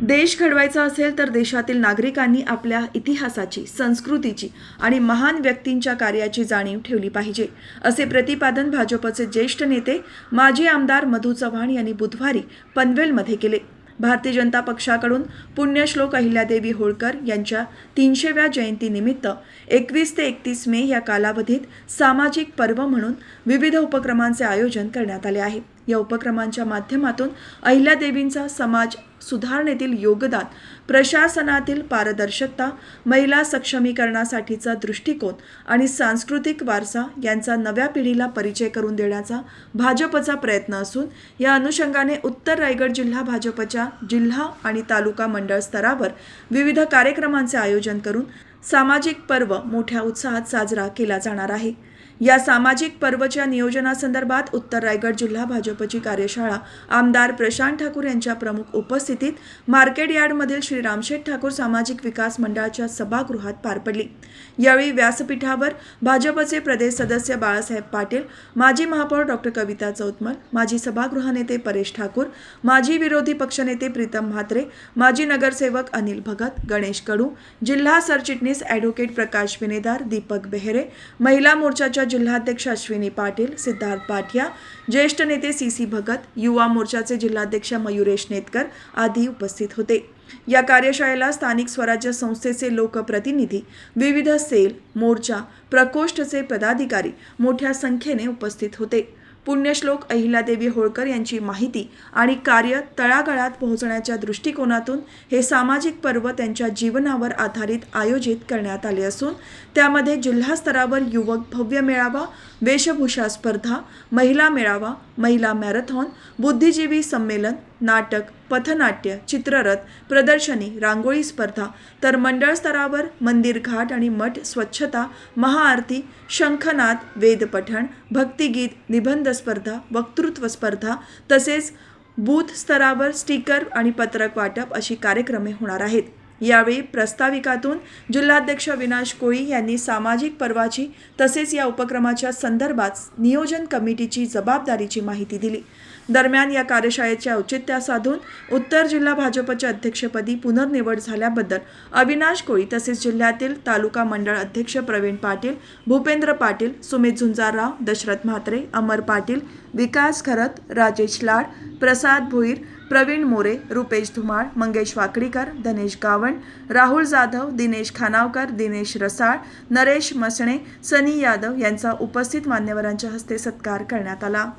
देश घडवायचा असेल तर देशातील नागरिकांनी आपल्या इतिहासाची संस्कृतीची आणि महान व्यक्तींच्या कार्याची जाणीव ठेवली पाहिजे असे प्रतिपादन भाजपचे ज्येष्ठ नेते माजी आमदार मधू चव्हाण यांनी बुधवारी पनवेलमध्ये केले. भारतीय जनता पक्षाकडून पुण्यश्लोक अहिल्यादेवी होळकर यांच्या तीनशेव्या जयंतीनिमित्त एकवीस ते एकतीस मे या कालावधीत सामाजिक पर्व म्हणून विविध उपक्रमांचे आयोजन करण्यात आले आहे. या उपक्रमांच्या माध्यमातून अहिल्यादेवींचा समाज सुधारणेतील योगदान प्रशासनातील पारदर्शकता महिला सक्षमीकरणासाठीचा दृष्टिकोन आणि सांस्कृतिक वारसा यांचा नव्या पिढीला परिचय करून देण्याचा भाजपचा प्रयत्न असून या अनुषंगाने उत्तर रायगड जिल्हा भाजपच्या जिल्हा आणि तालुका मंडळ स्तरावर विविध कार्यक्रमांचे आयोजन करून सामाजिक पर्व मोठ्या उत्साहात साजरा केला जाणार आहे. या सामाजिक पर्वच्या नियोजनासंदर्भात उत्तर रायगड जिल्हा भाजपची कार्यशाळा. आमदार प्रशांत ठाकूर यांच्या प्रमुख उपस्थितीत मार्केट यार्डमधील श्री रामशेठ ठाकूर सामाजिक विकास मंडळाच्या सभागृहात पार पडली. यावेळी व्यासपीठावर भाजपचे प्रदेश सदस्य बाळासाहेब पाटील माजी महापौर डॉक्टर कविता चौतमल माजी सभागृह नेते परेश ठाकूर माजी विरोधी पक्षनेते प्रीतम म्हात्रे माजी नगरसेवक अनिल भगत गणेश कडू जिल्हा सरचिटणीस ॲडव्होकेट प्रकाश विनेदार दीपक बेहरे महिला मोर्चाच्या जिल्हाध्यक्ष अश्विनी पाटील सिद्धार्थ पाठिया ज्येष्ठ नेते सी सी भगत युवा मोर्चाचे जिल्हाध्यक्ष मयुरेश नेतकर आदी उपस्थित होते. या कार्यशाळेला स्थानिक स्वराज्य संस्थेचे लोकप्रतिनिधी विविध सेल मोर्चा प्रकोष्ठचे पदाधिकारी मोठ्या संख्येने उपस्थित होते. पुण्यश्लोक अहिल्यादेवी होळकर यांची माहिती आणि कार्य तळागाळात पोहोचण्याच्या दृष्टिकोनातून हे सामाजिक पर्व त्यांच्या जीवनावर आधारित आयोजित करण्यात आले असून त्यामध्ये जिल्हास्तरावर युवक भव्य मेळावा वेशभूषा स्पर्धा महिला मेळावा महिला मॅरेथॉन बुद्धिजीवी संमेलन नाटक पथनाट्य चित्ररथ प्रदर्शनी रांगोळी स्पर्धा तर मंडळ स्तरावर मंदिर घाट आणि मठ स्वच्छता महाआरती शंखनाद वेदपठण भक्तिगीत निबंध स्पर्धा वक्तृत्व स्पर्धा तसेच बूथ स्तरावर स्टिकर आणि पत्रक वाटप अशी कार्यक्रमे होणार आहेत. यावेळी प्रस्ताविकातून जिल्हाध्यक्ष विनाश कोळी यांनी सामाजिक पर्वाची तसेच या उपक्रमाच्या संदर्भात नियोजन कमिटीची जबाबदारीची माहिती दिली. दरम्यान या कार्यशाळेचे औचित्य साधून उत्तर जिल्हा भाजपच्या अध्यक्षपदी पुनर्निवड झाल्याबद्दल अविनाश कोळी तसेच जिल्ह्यातील तालुका मंडळ अध्यक्ष प्रवीण पाटील भूपेंद्र पाटील सुमित झुंजारराव दशरथ म्हात्रे अमर पाटील विकास खरत राजेश लाड प्रसाद भोईर प्रवीण मोरे रुपेश धुमाळ मंगेश वाकडीकर धनेश गावण राहुल जाधव दिनेश खानावकर दिनेश रसाळ नरेश मसणे सनी यादव यांचा उपस्थित मान्यवरांच्या हस्ते सत्कार करण्यात आला.